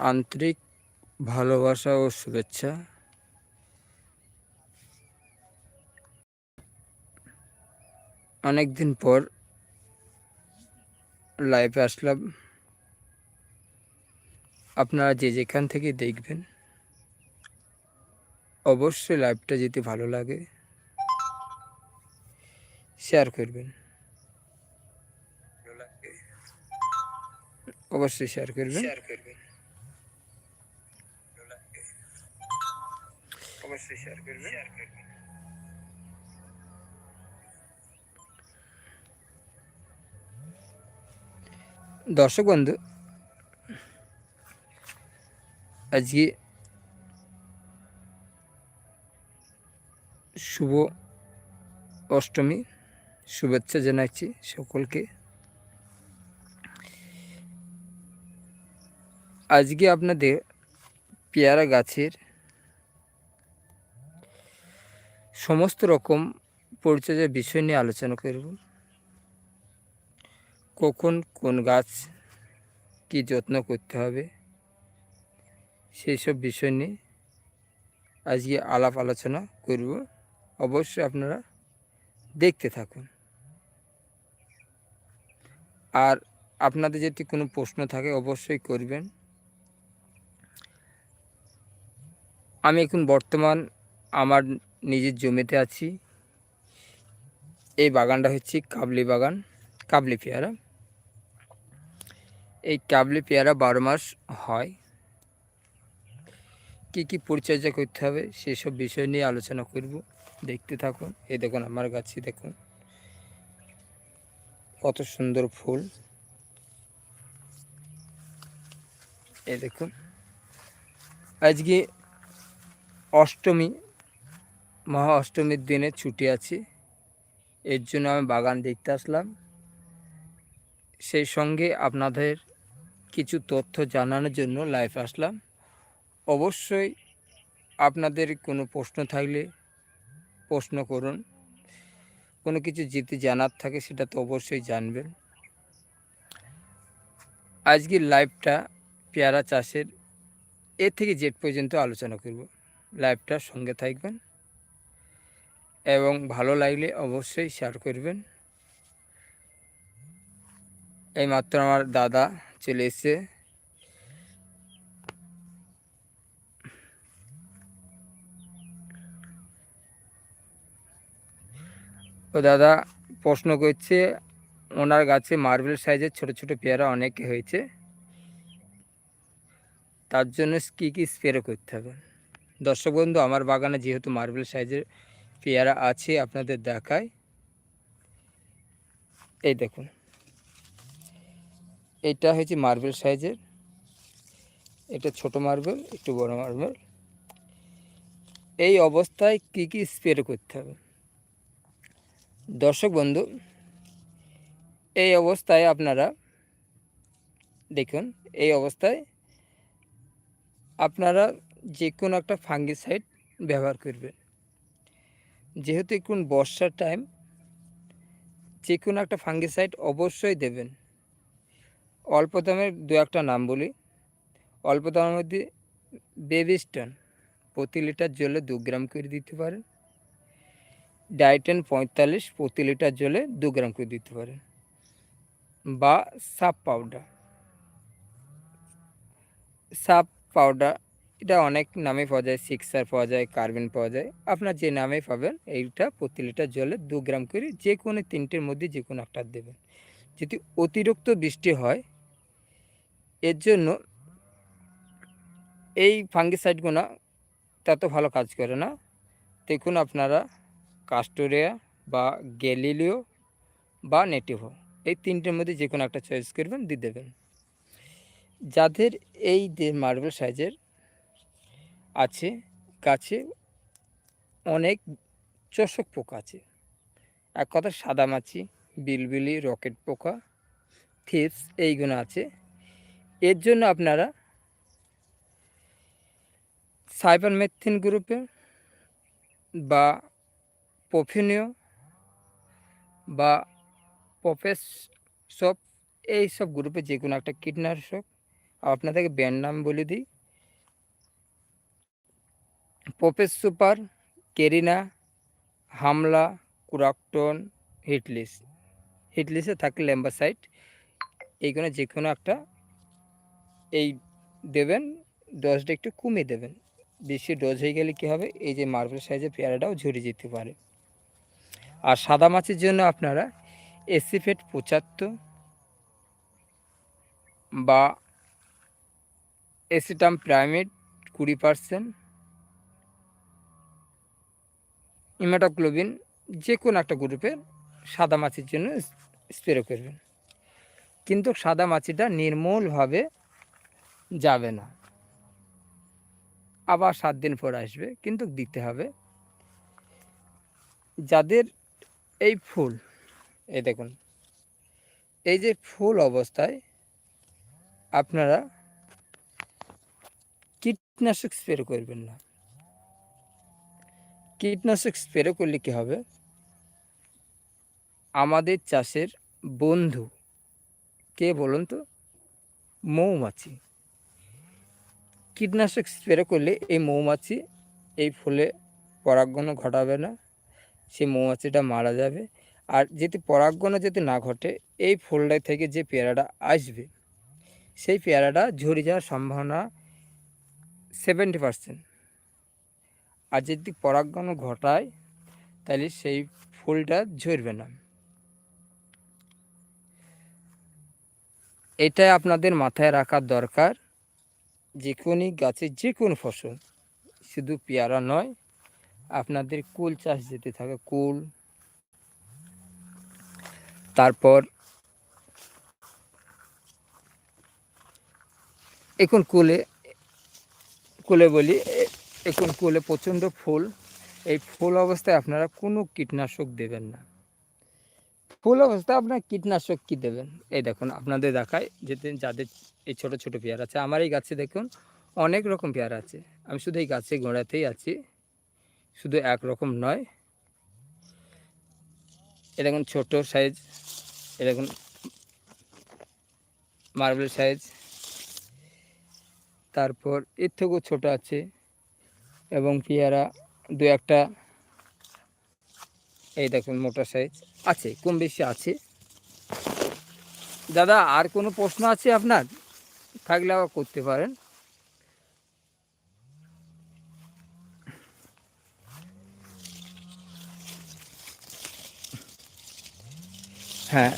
আন্তরিক ভালোবাসা ও শুভেচ্ছা। অনেক দিন পর লাইভে আসলাম। আপনারা যে যেখান থেকে দেখবেন অবশ্যই লাইভটা যদি ভালো লাগে শেয়ার করবেন। অবশ্যই শেয়ার করবেন। শেয়ার করবেন। অবশ্যই শেয়ার করবেন শেয়ার দর্শক বন্ধু আজকে শুভ অষ্টমী শুভেচ্ছা জানাচ্ছি সকলকে। আজকে আপনাদের পেয়ারা গাছের সমস্ত রকম পরিচর্যার বিষয় নিয়ে আলোচনা করব। কখন কোন গাছ কি যত্ন করতে হবে, সেই সব বিষয় নিয়ে আজকে আলাপ আলোচনা করব। অবশ্যই আপনারা দেখতে থাকুন। আর আপনাদের যদি কোনো প্রশ্ন থাকে অবশ্যই করবেন। আমি এখন বর্তমান আমার নিজের জমিতে আছি। এই বাগানটা হচ্ছে কাবলি বাগান, কাবলি পেয়ারা। এই কাবলি পেয়ারা বারো মাস হয়। কি কি পরিচর্যা করতে হবে সেসব বিষয় নিয়ে আলোচনা করব। দেখতে থাকুন। এই দেখুন আমার গাছে দেখুন। কত সুন্দর ফুল। এই দেখুন। আজকে অষ্টমী মহা অষ্টমীর দিনে ছুটি আছি। এর জন্য আমি বাগান দেখতে আসলাম। সেই সঙ্গে আপনাদের কিছু তথ্য জানানোর জন্য লাইভ আসলাম। অবশ্যই আপনাদের কোনো প্রশ্ন থাকলে প্রশ্ন করুন। কোনো কিছু যদি জানার থাকে সেটা তো অবশ্যই জানবেন। আজকের লাইভটা পেয়ারা চাষের এ থেকে জেট পর্যন্ত আলোচনা করব। লাইভটার সঙ্গে থাকবেন। এবং ভালো লাগলে অবশ্যই শেয়ার করবেন। এইমাত্র আমার দাদা চলে এসছে। ও দাদা প্রশ্ন করছে, ওনার গাছে মার্বেল সাইজের ছোট ছোট পেয়ারা অনেক হয়েছে। তার জন্য কী কী স্প্রে করতে হবে? দর্শক বন্ধু, আমার বাগানে যেহেতু মার্বেল সাইজের পেয়ারা আছে আপনাদের দেখায় এই দেখুন। এটা হচ্ছে মার্বেল সাইজের। এটা ছোট মার্বেল, একটু বড় মার্বেল। এই অবস্থায় কি কি স্প্রে করতে হবে? দর্শক বন্ধু, এই অবস্থায় আপনারা দেখুন, এই অবস্থায় আপনারা যে কোনো একটা ফাঙ্গিসাইড ব্যবহার করবেন। যেহেতু এখন বর্ষার টাইম যে কোনো একটা ফাঙ্গিসাইড অবশ্যই দেবেন। অল্প দামের দু একটা নাম বলি। অল্প দামের মধ্যে বেবিস্টন প্রতি লিটার জলে দু গ্রাম করে দিতে পারেন। ডাইটেন পঁয়তাল্লিশ, প্রতি লিটার জলে দু গ্রাম করে দিতে পারেন। বা সাপ পাউডার সাপ পাউডার এটা অনেক নামে পাওয়া যায়, সিক্সার পাওয়া যায়, কার্বেন পাওয়া যায়। আপনার যে নামে পাবেন, এইটা প্রতি লিটার জলে দু গ্রাম করে যে কোনো তিনটের মধ্যে যে কোনো একটা দেবেন। যদি অতিরিক্ত বৃষ্টি হয়, এর জন্য এই ফাঙ্গিসাইডগুলো তত ভালো কাজ করে না। দেখুন আপনারা, কাস্টোরিয়া বা গ্যালিলিও বা নেটিভো, এই তিনটের মধ্যে যে কোনো একটা চয়েস করবেন, দিয়ে দেবেন। যাদের এই মার্বেল সাইজের আছে গাছে অনেক চষক পোকা আছে। এক কথা সাদামাছি বিলবিলি, রকেট পোকা, থিপস, এইগুলো আছে। এর জন্য আপনারা সাইবার মেথিন গ্রুপে বা পফিনিও বা পপেস সব এই সব গ্রুপে যে কোনো একটা কীটনাশক, আপনাদেরকে ব্যান্ড নাম বলে দিই। পোপেস সুপার কেরিনা হামলা কুরাকটন হিটলিস হিটলিসে থাকে ল্যাম্বাসাইট এইগুলো যে কোনো একটা এই দেবেন, ডোজটা একটু কমিয়ে দেবেন। বেশি ডোজ হয়ে গেলে কী হবে? এই যে মার্বেল সাইজের পেয়ারাটাও ঝরে যেতে পারে। আর সাদা মাছের জন্য আপনারা এসিফেট পঁচাত্তর বা এসিটাম প্রাইমেট কুড়ি পার্সেন্ট ইমাটোক্লোবিন যে কোনো একটা গ্রুপের সাদা মাছির জন্য স্প্রে করবেন। কিন্তু সাদা মাছিটা নির্মূলভাবে যাবে না। আবার সাত দিন পর আসবে, কিন্তু দিতে হবে। যাদের এই ফুল, এই দেখুন, এই যে ফুল অবস্থায় আপনারা কীটনাশক স্প্রে করবেন না। কীটনাশক স্প্রে করলে কী হবে? আমাদের চাষের বন্ধু, কে বলুন তো? মৌমাছি। কীটনাশক স্প্রে করলে এই মৌমাছি এই ফুলে পরাগণ ঘটাবে না, সেই মৌমাছিটা মারা যাবে। আর যদি পরাগণ যদি না ঘটে, এই ফুলটা থেকে যে পেয়ারাটা আসবে, সেই পেয়ারাটা ঝরে যাওয়ার সম্ভাবনা সেভেন্টি পারসেন্ট আর যদি পরাগণ ঘটায়, তাহলে সেই ফুলটা ঝরবে না। এটাই আপনাদের মাথায় রাখার দরকার, যে কোনো গাছের যে কোনো ফসল, শুধু পেয়ারা নয়, আপনাদের কুল চাষ যেতে থাকে, কুল। তারপর এখন কুলে কুলে বলি এখন কুলে প্রচণ্ড ফুল, এই ফুল অবস্থায় আপনারা কোনো কীটনাশক দেবেন না। ফুল অবস্থায় আপনার কীটনাশক কি দেবেন? এই দেখুন, আপনাদের দেখায় যেতে যাদের এই ছোট ছোট পেয়ারা আছে, আমার এই গাছে দেখুন অনেক রকম পেয়ারা আছে। আমি শুধু এই গাছে গোড়াতেই আছি, শুধু এক রকম নয়। এ দেখুন ছোট সাইজ, এ দেখুন মার্বেল সাইজ। তারপর এর থেকেও ছোট আছে এবং পেয়ারা দু একটা। এই দেখুন মোটা সাইজ আছে, কম বেশি আছে। দাদা, আর কোনো প্রশ্ন আছে আপনার? থাকলে আবার করতে পারেন। হ্যাঁ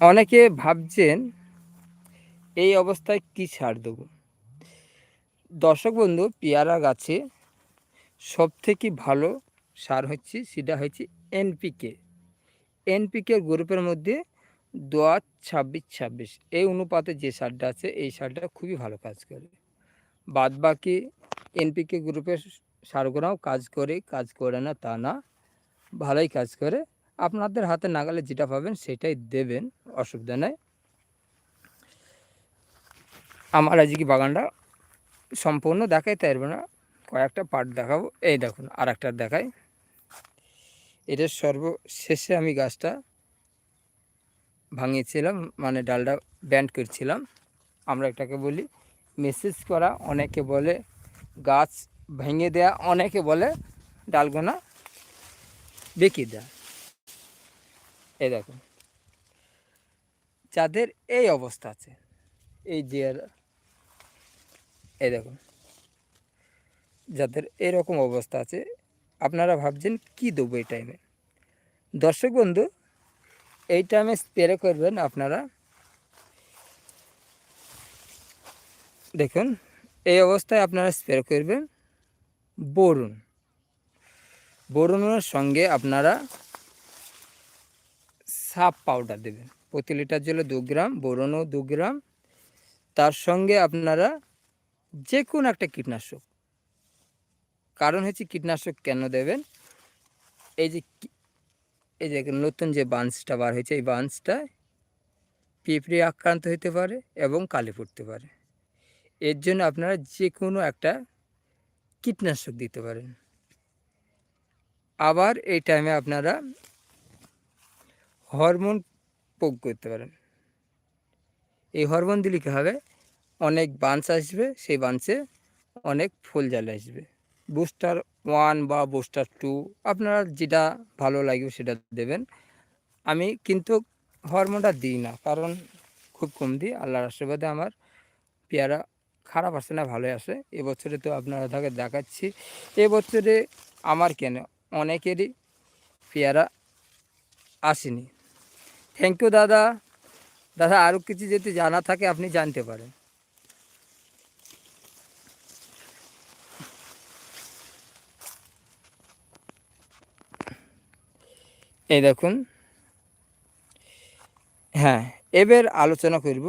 অনেকে ভাবছেন এই অবস্থায় কি ছাড় দেবো? দর্শক বন্ধু, পেয়ারা গাছে সব থেকে ভালো সার হচ্ছে, সেটা হচ্ছে এনপিকে এনপিকে গ্রুপের মধ্যে দশ ছাব্বিশ ছাব্বিশ, এই অনুপাতে যে সারটা আছে, এই সারটা খুবই ভালো কাজ করে। বাদ বাকি এনপিকে গ্রুপের সারগুলোও কাজ করে কাজ করে না তা না, ভালোই কাজ করে। আপনাদের হাতে নাগালে যেটা পাবেন, সেটাই দেবেন, অসুবিধা নেই। আমার আজকে বাগানটা সম্পূর্ণ দেখাইতে পারব না। কয়েকটা পার্ট দেখাবো। এই দেখুন আর একটা দেখাই। এটার সর্বশেষে আমি গাছটা ভাঙিয়েছিলাম মানে ডালটা ব্যান্ড করছিলাম। আমরা এটাকে বলি মেসেজ করা। অনেকে বলে গাছ ভেঙে দেয়া, অনেকে বলে ডালগোনা বেঁকে দেয়া। এই দেখুন, যাদের এই অবস্থা আছে, এই যে এই দেখুন। যাদের এরকম অবস্থা আছে, আপনারা ভাবছেন কি দেবো এই টাইমে দর্শক বন্ধু, এই টাইমে স্প্রে করবেন আপনারা। দেখুন, এই অবস্থায় আপনারা স্প্রে করবেন বরুণ। বরুণের সঙ্গে আপনারা সাপ পাউডার দেবেন। প্রতি লিটার জলে দু গ্রাম বোরনও দু গ্রাম। তার সঙ্গে আপনারা যে কোনো একটা কীটনাশক কারণ হচ্ছে কীটনাশক কেন দেবেন? এই যে এই যে নতুন যে বান্সটা বার হয়েছে, এই বান্সটা পিঁপড়ে আক্রান্ত হতে পারে এবং কালি পড়তে পারে। এর জন্য আপনারা যে কোনো একটা কীটনাশক দিতে পারেন। আবার এই টাইমে আপনারা হরমোন প্রয়োগ করতে পারেন। এই হরমোন দিলে কী হবে? অনেক বাঞ্চ আসবে, সেই বাঞ্চে অনেক ফুল জালে আসবে। বুস্টার ওয়ান বা বুস্টার টু আপনারা যেটা ভালো লাগবে সেটা দেবেন। আমি কিন্তু হরমোনটা দিই না, কারণ খুব কম দিই, আল্লাহর আশীর্বাদে আমার পেয়ারা খারাপ আসে না, ভালোই আসে এবছরে তো আপনারা তাকে দেখাচ্ছি, এবছরে আমার কেন অনেকেরই পেয়ারা আসেনি। থ্যাংক ইউ দাদা। দাদা আরও কিছু যদি জানা থাকে, আপনি জানতে পারেন। এই দেখুন। হ্যাঁ এবার আলোচনা করব।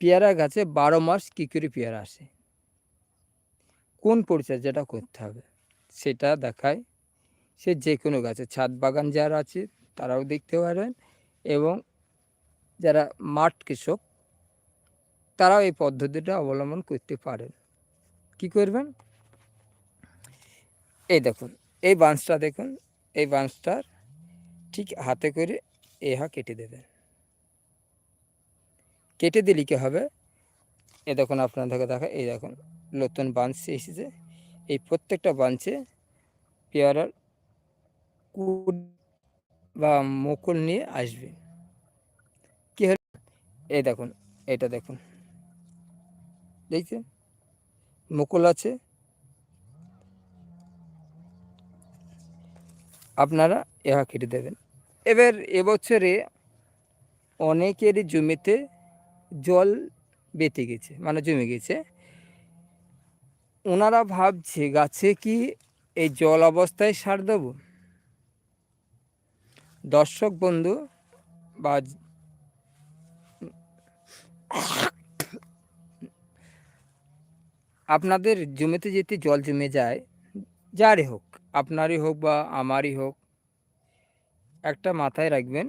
পেয়ারা গাছে বারো মাস কী করে পেয়ারা আসে? কোন পরিচর্যাটা করতে হবে, সেটা দেখায়। সে যে কোনো গাছে, ছাদ বাগান যারা আছে, তারাও দেখতে পারেন এবং যারা মাঠ কৃষক, তারাও এই পদ্ধতিটা অবলম্বন করতে পারেন। কি করবেন? এই দেখুন, এই বাঁশটা দেখুন এই বাঁশটার ঠিক হাতে করে এ হা কেটে দেবেন। কেটে দিলে কি হবে? এ দেখুন আপনাদেরকে দেখা এই দেখুন নতুন বাঞ্চ এসেছে। এই প্রত্যেকটা বাঞ্চে পেয়ারার কুট বা মুকুল নিয়ে আসবে। কী হল? এই দেখুন, এটা দেখুন। দেখছেন? মুকুল আছে আপনারা ইহা কেটে দেবেন। এবার এবছরে অনেকেরই জমিতে জল বেঁধে গেছে মানে জমে গেছে। ওনারা ভাবছে, গাছে কি এই জল অবস্থায় সার দেবো? দর্শক বন্ধু, বা আপনাদের জমিতে যেতে জল জমে যায়, যারই হোক আপনারই হোক বা আমারই হোক, একটা মাথায় রাখবেন,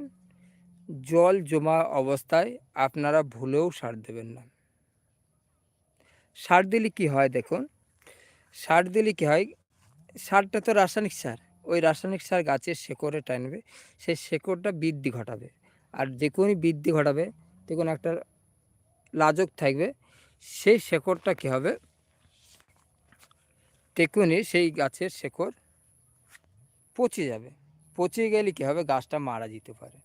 জল জমা অবস্থায় আপনারা ভুলেও সার দেবেন না। সার দিলে কি হয় দেখুন, সার দিলে কি হয়, সারটা তো রাসায়নিক সার, ওই রাসায়নিক সার গাছের শেকড়ে টানবে, সেই শেকড়টা বৃদ্ধি ঘটাবে, আর যে কোনো বৃদ্ধি ঘটাবে দেখুন একটা লাজক থাকবে, সেই শেকড়টা কী হবে তেকুনি সেই গাছের শেকড় পচে যাবে। পচে গেলে কী হবে? গাছটা মারা যেতে পারে।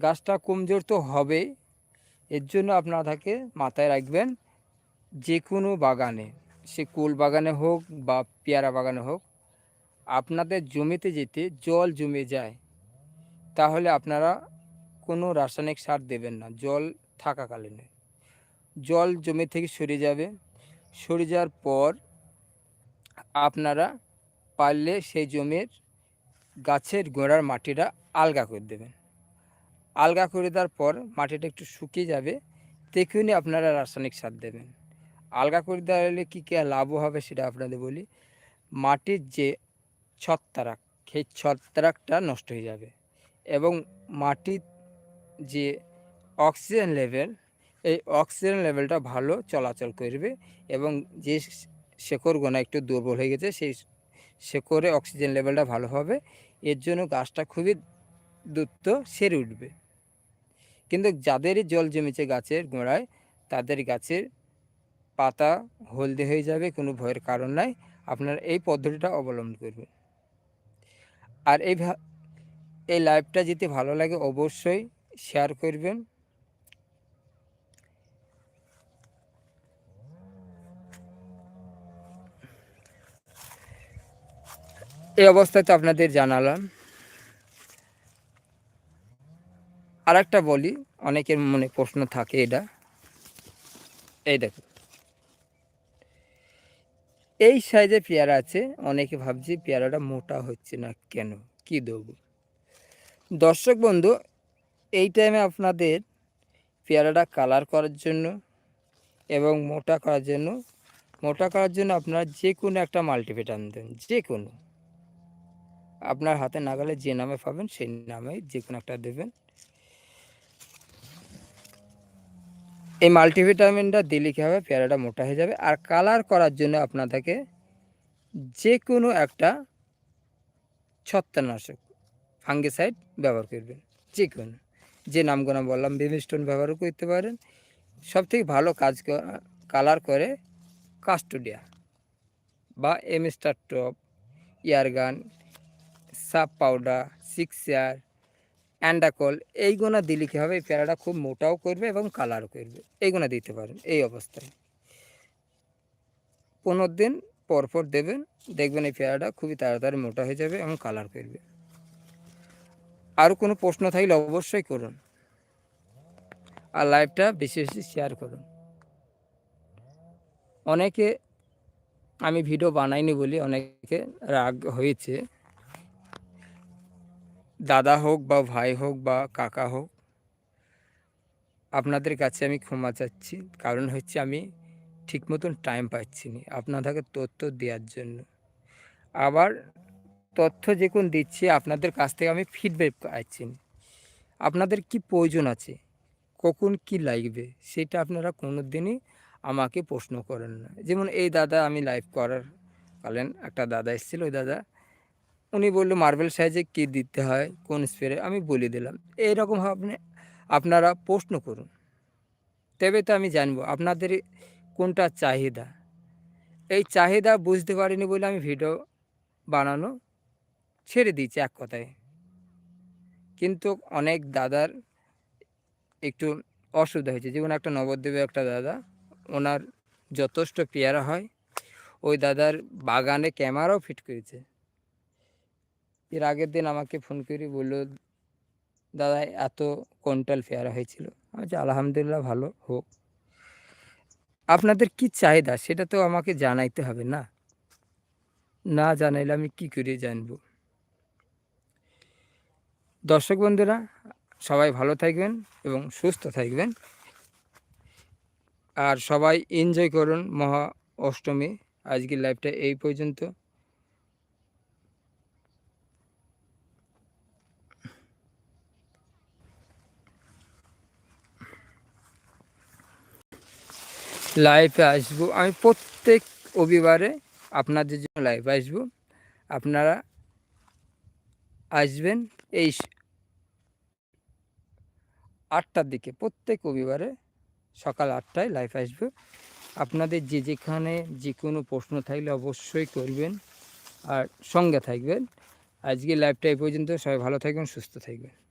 গাছটা কমজোর তো হবেই এর জন্য আপনাদেরকে মাথায় রাখবেন যে কোনো বাগানে, সে কুল বাগানে হোক বা পেয়ারা বাগানে হোক, আপনাদের জমিতে যেতে জল জমে যায়, তাহলে আপনারা কোনো রাসায়নিক সার দেবেন না। জল থাকাকালীনে। জল জমি থেকে সরে যাবে। সরে যাওয়ার পর আপনারা পারলে সেই জমির গাছের গোড়ার মাটিটা আলগা করে দেবেন। আলগা করে দেওয়ার পর মাটিটা একটু শুকিয়ে যাবে তখনই আপনারা রাসায়নিক সার দেবেন। আলগা করে দেওয়ালে কী কী লাভ হবে সেটা আপনাদের বলি, মাটির যে ছত্রাক, সেই ছত্রাকটা নষ্ট হয়ে যাবে এবং মাটির যে অক্সিজেন লেভেল, এই অক্সিজেন লেভেলটা ভালো চলাচল করবে এবং যে শেকড় গোনা একটু দুর্বল হয়ে গেছে, সেই শেকড়ে অক্সিজেন লেভেলটা ভালো হবে। এর জন্য গাছটা খুবই দ্রুত সেরে উঠবে। কিন্তু যাদেরই জল জমেছে গাছের গোড়ায়, তাদের গাছের পাতা হলদে হয়ে যাবে, কোনো ভয়ের কারণ নাই। আপনার এই পদ্ধতিটা অবলম্বন করবেন। আর এই এই লাইভটা যদি ভালো লাগে, অবশ্যই শেয়ার করবেন। এই অবস্থায় তো আপনাদের জানালাম। আর একটা বলি, অনেকের মনে প্রশ্ন থাকে এটা। এই দেখুন এই সাইজে পেয়ারা আছে, অনেকে ভাবছে পেয়ারাটা মোটা হচ্ছে না কেন? কি দেবো? দর্শক বন্ধু, এই টাইমে আপনাদের পেয়ারাটা কালার করার জন্য এবং মোটা করার জন্য, মোটা করার জন্য আপনারা যে কোনো একটা মাল্টিভিটামিন দেন যে কোনো আপনার হাতে নাগালে যে নামে পাবেন, সেই নামে যে কোনো একটা দেবেন। এই মাল্টিভিটামিনটা দিলে কী হবে? পেয়ারাটা মোটা হয়ে যাবে। আর কালার করার জন্য আপনাদেরকে যে কোনো একটা ছত্রাকনাশক, ফাঙ্গিসাইড ব্যবহার করবেন। যে কোনো যে নামগুলো বললাম বেবি স্টোন ব্যবহারও করতে পারেন। সব থেকে ভালো কাজ কালার করে কাস্টোডিয়া বা এম স্টার টপ, ইয়ারগান সাপ পাউডার সিক্সার অ্যান্ডাকল এইগুলো দিলে কী হবে? এই পেয়ারাটা খুব মোটাও করবে এবং কালারও করবে। এইগুলো দিতে পারেন, এই অবস্থায়। পনেরো দিন পর পর দেবেন, দেখবেন এই পেয়ারাটা খুবই তাড়াতাড়ি মোটা হয়ে যাবে এবং কালার করবে। আর কোনো প্রশ্ন থাকলে অবশ্যই করুন। আর লাইভটা বেশি বেশি শেয়ার করুন। অনেকে আমি ভিডিও বানাইনি বলি অনেকে রাগ হয়েছে। দাদা হোক বা ভাই হোক বা কাকা হোক, আপনাদের কাছে আমি ক্ষমা চাচ্ছি। কারণ হচ্ছে আমি ঠিক মতন টাইম পাচ্ছি না আপনাদেরকে তথ্য দেওয়ার জন্য। আবার তথ্য যে কোন দিচ্ছি, আপনাদের কাছ থেকে আমি ফিডব্যাক পাচ্ছি। না আপনাদের কি প্রয়োজন আছে? কখন কি লাগবে? সেটা আপনারা কোনো দিনই আমাকে প্রশ্ন করেন না। যেমন এই দাদা আমি লাইভ করার কালেন একটা দাদা এসেছিল, ওই দাদা উনি বলল মার্বেল সাইজে কী দিতে হয়? কোন স্প্রে আমি বলে দিলাম, এইরকম আপনি, আপনারা প্রশ্ন করুন। তবে তো আমি জানব, আপনাদের কোনটা চাহিদা? এই চাহিদা বুঝতে পারিনি বলে আমি ভিডিও বানানো ছেড়ে দিয়েছি এক কথায়। কিন্তু অনেক দাদার একটু অসুবিধা হয়েছে। যেমন একটা নবদ্বীপে একটা দাদা, ওনার যথেষ্ট পেয়ারা হয়। ওই দাদার বাগানে ক্যামেরাও ফিট করেছে। এর আগের দিন আমাকে ফোন করে বলল, দাদা, এত কুইন্টাল পেয়ারা হয়েছিল। আমি আলহামদুলিল্লাহ, ভালো, হোক। আপনাদের কি চাহিদা? সেটা তো আমাকে জানাইতে হবে না। না জানাইলে আমি কি করে জানব? দর্শক বন্ধুরা, সবাই ভালো থাকবেন এবং সুস্থ থাকবেন। আর সবাই এনজয় করুন মহা অষ্টমী। আজকের লাইভটা এই পর্যন্ত। লাইভে আসব। আমি প্রত্যেক রবিবারে আপনাদের জন্য লাইভে আসব। আপনারা আসবেন এই আটটার দিকে, প্রত্যেক রবিবারে সকাল আটটায় লাইভ আসবে। আপনাদের যে যেখানে যে কোনো প্রশ্ন থাকলে অবশ্যই করবেন আর সঙ্গে থাকবেন। আজকে লাইভটা এই পর্যন্ত। সবাই ভালো থাকবেন, সুস্থ থাকবেন।